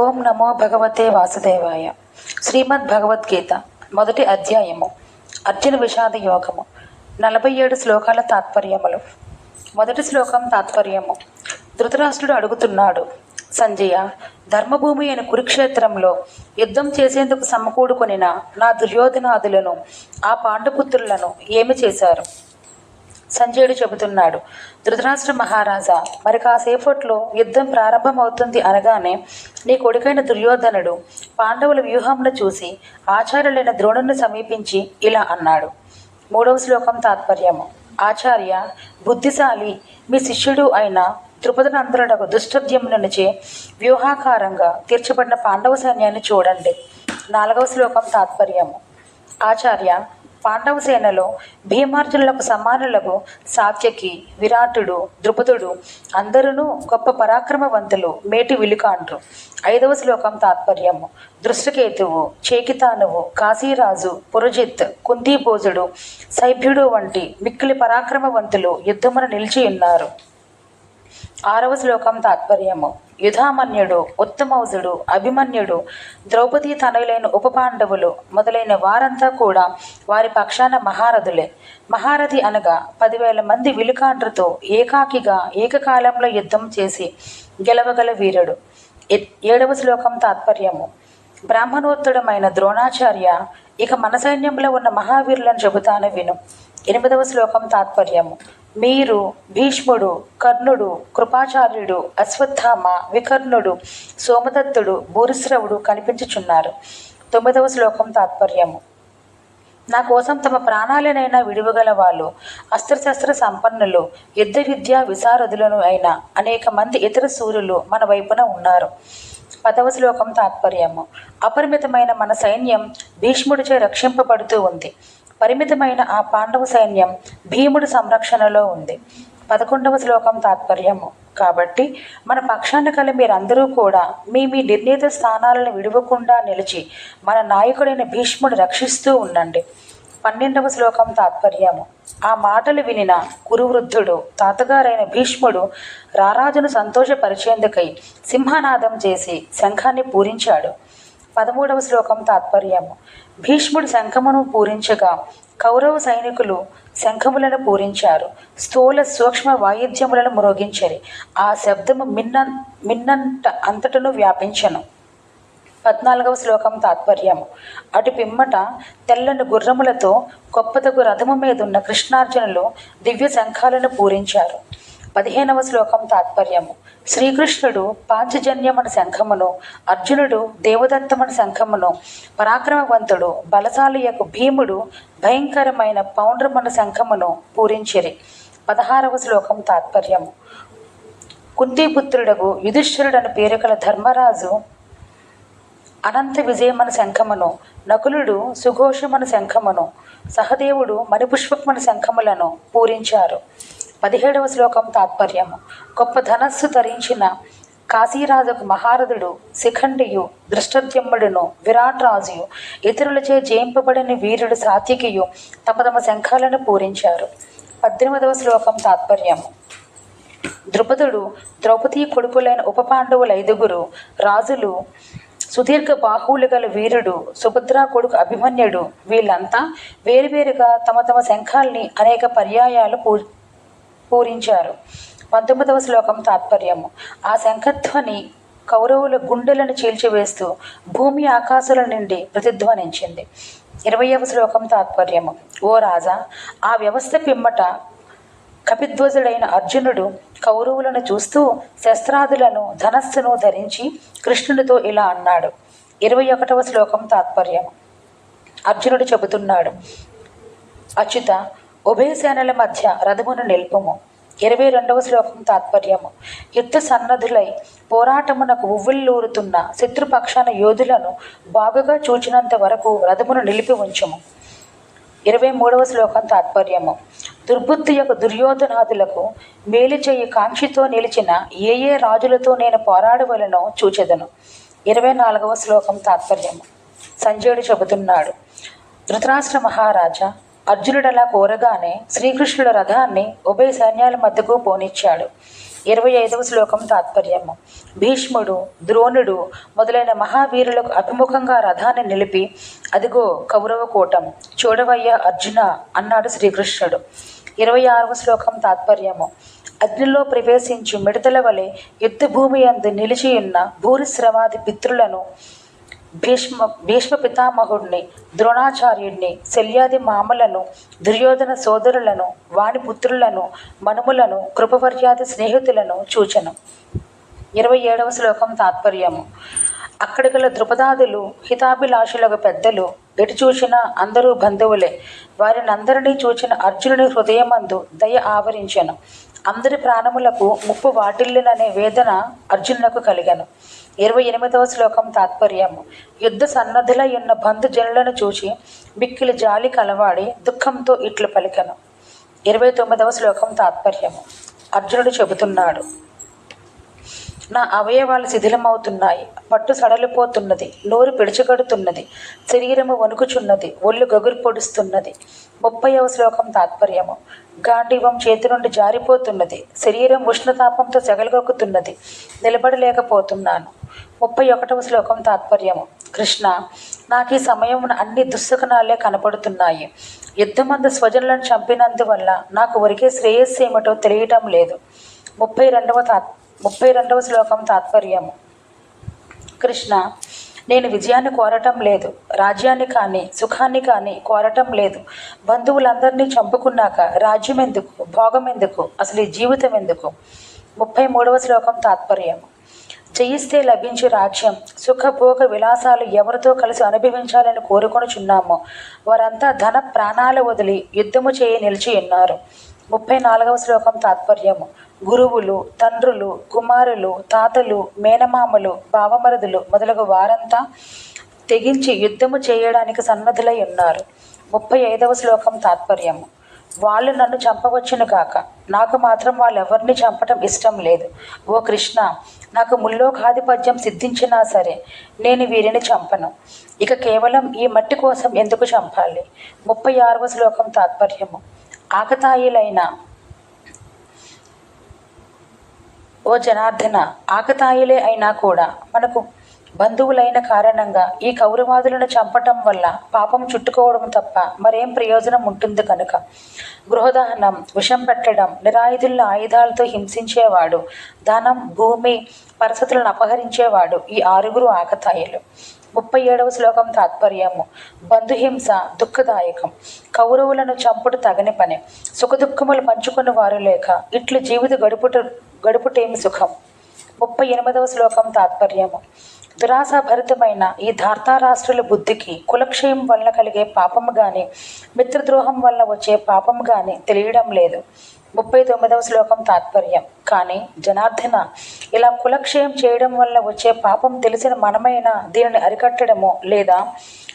ఓం నమో భగవతే వాసుదేవాయ. శ్రీమద్ భగవద్గీత మొదటి అధ్యాయము. అర్జున విషాద యోగము. నలభై ఏడు శ్లోకాల తాత్పర్యములు. మొదటి శ్లోకం తాత్పర్యము. ధృతరాష్ట్రుడు అడుగుతున్నాడు సంజయ ధర్మభూమి అయిన కురుక్షేత్రంలో యుద్ధం చేసేందుకు సమకూడుకొనిన నా దుర్యోధనాదులను ఆ పాండుపుత్రులను ఏమి చేశారు? సంజయుడు చెబుతున్నాడు ధృతరాష్ట్ర మహారాజా మరి కాసేపట్లో యుద్ధం ప్రారంభమవుతుంది అనగానే నీ కొడుకైన దుర్యోధనుడు పాండవుల వ్యూహంను చూసి ఆచార్యులైన ద్రోణుని సమీపించి ఇలా అన్నాడు. మూడవ శ్లోకం తాత్పర్యము. ఆచార్య బుద్ధిశాలి మీ శిష్యుడు అయిన ద్రుపదనందరుడకు దుష్టద్యములనుచే వ్యూహాకారంగా తీర్చబడిన పాండవ సైన్యాన్ని చూడండి. నాలుగవ శ్లోకం తాత్పర్యము. ఆచార్య పాండవ సేనలో భీమార్జునులకు సమానులకు సాత్యకి విరాటుడు ద్రుపదుడు అందరూ గొప్ప పరాక్రమవంతులు మేటి విలుకాండ్రు. ఐదవ శ్లోకం తాత్పర్యము. దృష్టికేతువు చేకితానువు కాశీరాజు పురజిత్ కుందీభోజుడు సైభ్యుడు వంటి మిక్కిలి పరాక్రమవంతులు యుద్ధమున నిలిచి ఉన్నారు ఆరవ శ్లోకం తాత్పర్యము. యుధామన్యుడు ఉత్తమౌజుడు అభిమన్యుడు ద్రౌపది తనయులైన ఉపపాండవులు మొదలైన వారంతా కూడా వారి పక్షాన మహారథులే. మహారథి అనగా పదివేల మంది విలుకాండ్రతో ఏకాకిగా ఏకకాలంలో యుద్ధం చేసి గెలవగల వీరుడు. ఏడవ శ్లోకం తాత్పర్యము. బ్రాహ్మణోత్తడమైన ద్రోణాచార్య ఇక మన సైన్యంలో ఉన్న మహావీరులను చెబుతాను విను. ఎనిమిదవ శ్లోకం తాత్పర్యము. మీరు భీష్ముడు కర్ణుడు కృపాచార్యుడు అశ్వత్థామ వికర్ణుడు సోమదత్తుడు భూరిశ్రవుడు కనిపించుచున్నారు. తొమ్మిదవ శ్లోకం తాత్పర్యము. నా కోసం తమ ప్రాణాలనైనా విడువగల వాళ్ళు అస్త్రశస్త్ర సంపన్నులు యుద్ధ విద్యా విశారదులను అయిన అనేక మంది ఇతర సూర్యులు మన వైపున ఉన్నారు. పదవ శ్లోకం తాత్పర్యము. అపరిమితమైన మన సైన్యం భీష్ముడిచే రక్షింపబడుతూ ఉంది. పరిమితమైన ఆ పాండవ సైన్యం భీముడి సంరక్షణలో ఉంది. పదకొండవ శ్లోకం తాత్పర్యము. కాబట్టి మన పక్షాన కల మీరందరూ కూడా మీ మీ నిర్ణీత స్థానాలను విడవకుండా నిలిచి మన నాయకుడైన భీష్ముడు రక్షిస్తూ ఉండండి. పన్నెండవ శ్లోకం తాత్పర్యము. ఆ మాటలు వినిన కురువృద్ధుడు తాతగారైన భీష్ముడు రారాజును సంతోషపరిచేందుకై సింహనాదం చేసి శంఖాన్ని పూరించాడు. పదమూడవ శ్లోకం తాత్పర్యము. భీష్ముడు శంఖమును పూరించగా కౌరవ సైనికులు శంఖములను పూరించారు. స్థూల సూక్ష్మ వాయిద్యములను మ్రోగించరి. ఆ శబ్దము మిన్న మిన్నంట అంతటను వ్యాపించను. పద్నాలుగవ శ్లోకం తాత్పర్యము. అటు పిమ్మట తెల్లని గుర్రములతో గొప్పదగు రథము మీదున్న కృష్ణార్జునులు దివ్య శంఖాలను పూరించారు. పదిహేనవ శ్లోకం తాత్పర్యము. శ్రీకృష్ణుడు పాంచజన్యమన శంఖమును అర్జునుడు దేవదత్తమన శంఖమును పరాక్రమవంతుడు బలశాలియకు భీముడు భయంకరమైన పౌండ్రమన శంఖమును పూరించిరి. పదహారవ శ్లోకం తాత్పర్యము. కుంతిపుత్రుడకు యుధిష్ఠిరుడను పేరుకల ధర్మరాజు అనంత విజయమన శంఖమును నకులుడు సుఘోషమన శంఖమును సహదేవుడు మణిపుష్పమన శంఖములను పూరించారు. పదిహేడవ శ్లోకం తాత్పర్యము. గొప్ప ధనస్సు ధరించిన కాశీరాజుకు మహారథుడు శిఖండియు దృష్టద్యుమ్ముడును విరాట్ రాజుయు ఇతరులచే జయింపబడిన వీరుడు సాత్వికియు తమ తమ శంఖాలను పూరించారు. పద్దెనిమిదవ శ్లోకం తాత్పర్యము. ద్రుపదుడు ద్రౌపది కొడుకులైన ఉప పాండవుల ఐదుగురు రాజులు సుదీర్ఘ బాహువులు గల వీరుడు సుభద్ర కొడుకు అభిమన్యుడు వీళ్ళంతా వేరువేరుగా తమ తమ శంఖాల్ని అనేక పర్యాయాలు పూ పూరించారు పంతొమ్మిదవ శ్లోకం తాత్పర్యము. ఆ శంఖధ్వని కౌరవుల గుండెలను చీల్చివేస్తూ భూమి ఆకాశాల నుండి ప్రతిధ్వనించింది. ఇరవయవ శ్లోకం తాత్పర్యము. ఓ రాజా ఆ వ్యవస్థ పిమ్మట కపిధ్వజుడైన అర్జునుడు కౌరవులను చూస్తూ శస్త్రాదులను ధనస్సును ధరించి కృష్ణునితో ఇలా అన్నాడు. ఇరవై ఒకటవ శ్లోకం తాత్పర్యం అర్జునుడు చెబుతున్నాడు అచ్యుత ఉభయ సేనల మధ్య రథమును నిల్పము. ఇరవై రెండవ శ్లోకం తాత్పర్యము. యుద్ధ సన్నద్ధులై పోరాటమునకు ఉవ్విల్లూరుతున్న శత్రుపక్షాన యోధులను బాగుగా చూచినంత వరకు రథమును నిలిపి ఉంచుము. ఇరవై మూడవ శ్లోకం తాత్పర్యము. దుర్బుద్ధి యొక్క దుర్యోధనాదులకు మేలు చేయి కాంక్షితో నిలిచిన ఏ ఏ రాజులతో నేను పోరాడవలనో చూచెదను. ఇరవై నాలుగవ శ్లోకం తాత్పర్యము. సంజయుడు చెబుతున్నాడు ధృతరాష్ట్ర మహారాజా అర్జునుడు అలా కోరగానే శ్రీకృష్ణుల రథాన్ని ఉభయ సైన్యాల మధ్యకు పోనిచ్చాడు. ఇరవై ఐదవ శ్లోకం తాత్పర్యము భీష్ముడు ద్రోణుడు మొదలైన మహావీరులకు అభిముఖంగా రథాన్ని నిలిపి అదిగో కౌరవ కూటం చూడవయ్య అర్జున అన్నాడు శ్రీకృష్ణుడు. ఇరవై ఆరవ శ్లోకం తాత్పర్యము అగ్నిలో ప్రవేశించి మిడతల వలె యుద్ధభూమి అందు నిలిచియున్న భూరిశ్రవాది పితృలను భీష్మ భీష్మ పితామహుడిని ద్రోణాచార్యుడిని శల్యాది మామలను దుర్యోధన సోదరులను వాణి పుత్రులను మనుములను కృపవర్యాది స్నేహితులను చూచను. ఇరవై ఏడవ శ్లోకం తాత్పర్యము. అక్కడి గల ద్రుపదాదులు హితాభిలాషులకు పెద్దలు ఎటు చూచినా అందరూ బంధువులే. వారిని అందరినీ చూచిన అర్జునుని హృదయమందు దయ ఆవరించెను. అందరి ప్రాణములకు ముప్పు వాటిల్లుననే వేదన అర్జునులకు కలిగను. ఇరవై ఎనిమిదవ శ్లోకం తాత్పర్యము. యుద్ధ సన్నద్ధులై ఉన్న బంధుజనులను చూసి మిక్కిలి జాలి కలవాడి దుఃఖంతో ఇట్లు పలికను. ఇరవై తొమ్మిదవ శ్లోకం తాత్పర్యము. అర్జునుడు చెబుతున్నాడు నా అవయవాలు శిథిలమవుతున్నాయి పట్టు సడలిపోతున్నది నోరు పిడుచుకడుతున్నది శరీరము వణుకుచున్నది ఒళ్ళు గగురు పొడుస్తున్నది ముప్పైవ శ్లోకం తాత్పర్యము. గాంధీవం చేతి నుండి జారిపోతున్నది. శరీరం ఉష్ణతాపంతో సెగలగొక్కుతున్నది. నిలబడలేకపోతున్నాను. ముప్పై ఒకటవ శ్లోకం తాత్పర్యము. కృష్ణ నాకు ఈ సమయం అన్ని దుస్సకనాలే కనపడుతున్నాయి. యుద్ధమందు స్వజనులను చంపినందువల్ల నాకు ఒరికే శ్రేయస్సు ఏమిటో తెలియటం లేదు. ముప్పై రెండవ తాత్ ముప్పై రెండవ శ్లోకం తాత్పర్యము. కృష్ణ నేను విజయాన్ని కోరటం లేదు రాజ్యాన్ని కానీ సుఖాన్ని కానీ కోరటం లేదు. బంధువులందరినీ చంపుకున్నాక రాజ్యం ఎందుకు భోగం ఎందుకు అసలు ఈ జీవితం ఎందుకు ముప్పై మూడవ శ్లోకం తాత్పర్యం. జయిస్తే లభించే రాజ్యం సుఖభోగ విలాసాలు ఎవరితో కలిసి అనుభవించాలని కోరుకొనుచున్నామో వారంతా ధన ప్రాణాలు వదిలి యుద్ధము చేయి నిలిచి ఉన్నారు. ముప్పై నాలుగవ శ్లోకం తాత్పర్యము. గురువులు తండ్రులు కుమారులు తాతలు మేనమామలు బావమరుదులు మొదలగు వారంతా తెగించి యుద్ధము చేయడానికి సన్నద్ధులై ఉన్నారు. ముప్పై ఐదవ శ్లోకం తాత్పర్యము. వాళ్ళు నన్ను చంపవచ్చును కాక నాకు మాత్రం వాళ్ళెవరిని చంపటం ఇష్టం లేదు. ఓ కృష్ణ నాకు ముల్లోకాధిపత్యం సిద్ధించినా సరే నేను వీరిని చంపను. ఇక కేవలం ఈ మట్టి కోసం ఎందుకు చంపాలి? ముప్పై ఆరవ శ్లోకం తాత్పర్యము. ఆకతాయిలైన. ఓ జనార్దన ఆకతాయిలే అయినా కూడా మనకు బంధువులైన కారణంగా ఈ కౌరవాదులను చంపటం వల్ల పాపం చుట్టుకోవడం తప్ప మరేం ప్రయోజనం ఉంటుంది కనుక? గృహదహనం విషం పెట్టడం నిరాయుధుల ఆయుధాలతో హింసించేవాడు ధనం భూమి పరిస్థితులను అపహరించేవాడు ఈ ఆరుగురు ఆకతాయిలు. ముప్పై ఏడవ శ్లోకం తాత్పర్యము. బంధుహింస దుఃఖదాయకం. కౌరవులను చంపుడు తగని పని. సుఖదుఖములు పంచుకున్న వారు లేక ఇట్లు జీవిత గడుపుట గడుపుటేమి సుఖం? ముప్పై ఎనిమిదవ శ్లోకం తాత్పర్యము. దురాశాభరితమైన ఈ ధార్తారాష్ట్రుల బుద్ధికి కులక్షయం వల్ల కలిగే పాపము కానీ మిత్రద్రోహం వల్ల వచ్చే పాపం కానీ తెలియడం లేదు. ముప్పై తొమ్మిదవ శ్లోకం తాత్పర్యం. కానీ జనార్దన ఇలా కులక్షయం చేయడం వల్ల వచ్చే పాపం తెలిసిన మనమైనా దీనిని అరికట్టడమో లేదా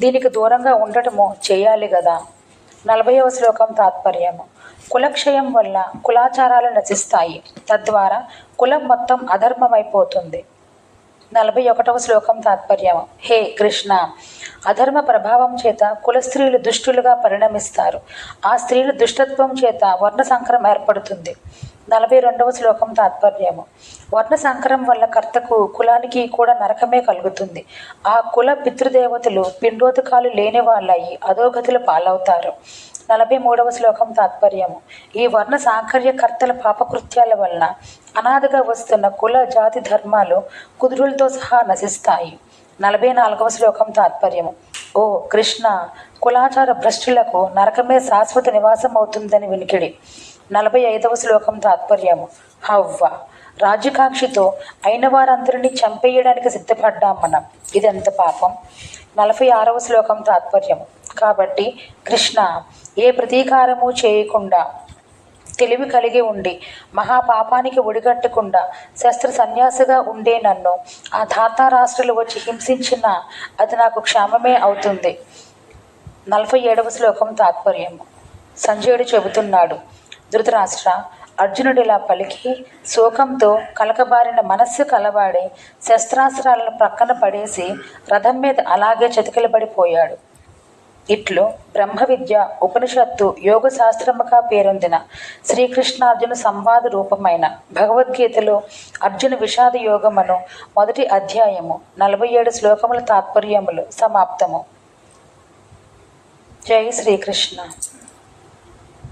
దీనికి దూరంగా ఉండటమో చేయాలి కదా నలభైవ శ్లోకం తాత్పర్యము కులక్షయం వల్ల కులాచారాలు నశిస్తాయి. తద్వారా కులం మొత్తం అధర్మమైపోతుంది. నలభై ఒకటవ శ్లోకం తాత్పర్యం హే కృష్ణ అధర్మ ప్రభావం చేత కుల స్త్రీలు దుష్టులుగా పరిణమిస్తారు. ఆ స్త్రీలు దుష్టత్వం చేత వర్ణ సంకరం ఏర్పడుతుంది. నలభై రెండవ శ్లోకం తాత్పర్యము. వర్ణ సంకరం వల్ల కర్తకు కులానికి కూడా నరకమే కలుగుతుంది. ఆ కుల పితృదేవతలు పిండోదకాలు లేని వాళ్ళయి అధోగతులు పాలవుతారు. నలభై మూడవ శ్లోకం తాత్పర్యము. ఈ వర్ణ సాంకర్యకర్తల పాపకృత్యాల వలన అనాథగా వస్తున్న కుల జాతి ధర్మాలు కుదురులతో సహా నశిస్తాయి. నలభై నాలుగవ శ్లోకం తాత్పర్యము. ఓ కృష్ణ కులాచార భ్రష్టులకు నరకమే శాశ్వత నివాసం అవుతుందని వినికిడి. నలభై ఐదవ శ్లోకం తాత్పర్యము. హవ్వ రాజ్యకాంక్షితో అయిన వారందరినీ చంపేయడానికి సిద్ధపడ్డాం మనం. ఇదెంత పాపం? నలభై ఆరవ శ్లోకం తాత్పర్యం కాబట్టి కృష్ణ ఏ ప్రతీకారము చేయకుండా తెలివి కలిగి ఉండి మహాపాపానికి ఒడిగట్టకుండా శస్త్ర సన్యాసిగా ఉండే నన్ను ఆ ధాతారాష్ట్రులు వచ్చి హింసించిన అది నాకు క్షేమమే అవుతుంది. నలభై ఏడవ శ్లోకం తాత్పర్యం సంజయుడు చెబుతున్నాడు ధృతరాష్ట్ర అర్జునుడిలా పలికి శోకంతో కలకబారిన మనస్సు కలవాడి శస్త్రాస్త్రాలను ప్రక్కన పడేసి రథం మీద అలాగే చతికిలబడిపోయాడు. ఇట్లు బ్రహ్మ విద్య ఉపనిషత్తు యోగ శాస్త్రముగా పేరొందిన శ్రీకృష్ణార్జున సంవాద రూపమైన భగవద్గీతలో అర్జున విషాద యోగమును మొదటి అధ్యాయము నలభై ఏడు శ్లోకముల తాత్పర్యములు సమాప్తము. జై శ్రీకృష్ణ.